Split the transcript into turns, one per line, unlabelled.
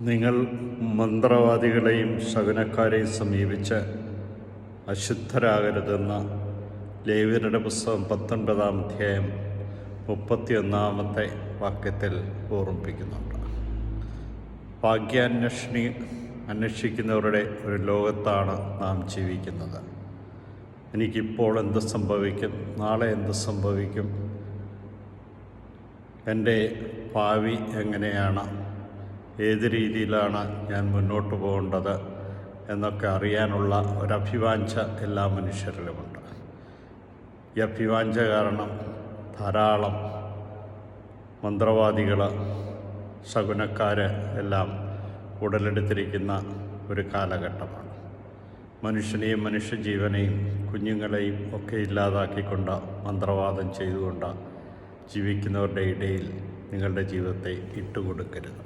നിങ്ങൾ മന്ത്രവാദികളെയും ശകുനക്കാരെയും സമീപിച്ച് അശുദ്ധരാകരുതെന്ന് ലേവ്യരുടെ പുസ്തകം പത്തൊൻപതാം അധ്യായം മുപ്പത്തിയൊന്നാമത്തെ വാക്യത്തിൽ ഓർമ്മിപ്പിക്കുന്നുണ്ട്. ഭാഗ്യാന്വേഷണി അന്വേഷിക്കുന്നവരുടെ ഒരു ലോകത്താണ് നാം ജീവിക്കുന്നത്. എനിക്കിപ്പോൾ എന്ത് സംഭവിക്കും? നാളെ എന്ത് സംഭവിക്കും? എന്റെ ഭാവി എങ്ങനെയാണ്? ഏത് രീതിയിലാണ് ഞാൻ മുന്നോട്ട് പോകേണ്ടത് എന്നൊക്കെ അറിയാനുള്ള ഒരഭിവാഞ്ച എല്ലാ മനുഷ്യരിലുമുണ്ട്. ഈ അഭിവാഞ്ച കാരണം ധാരാളം മന്ത്രവാദികൾ ശകുനക്കാർ എല്ലാം ഉടലെടുത്തിരിക്കുന്ന ഒരു കാലഘട്ടമാണ്. മനുഷ്യനെയും മനുഷ്യജീവനെയും കുഞ്ഞുങ്ങളെയും ഒക്കെ ഇല്ലാതാക്കിക്കൊണ്ട് മന്ത്രവാദം ചെയ്തുകൊണ്ട് ജീവിക്കുന്നവരുടെ ഇടയിൽ നിങ്ങളുടെ ജീവിതത്തെ ഇട്ടുകൊടുക്കരുത്.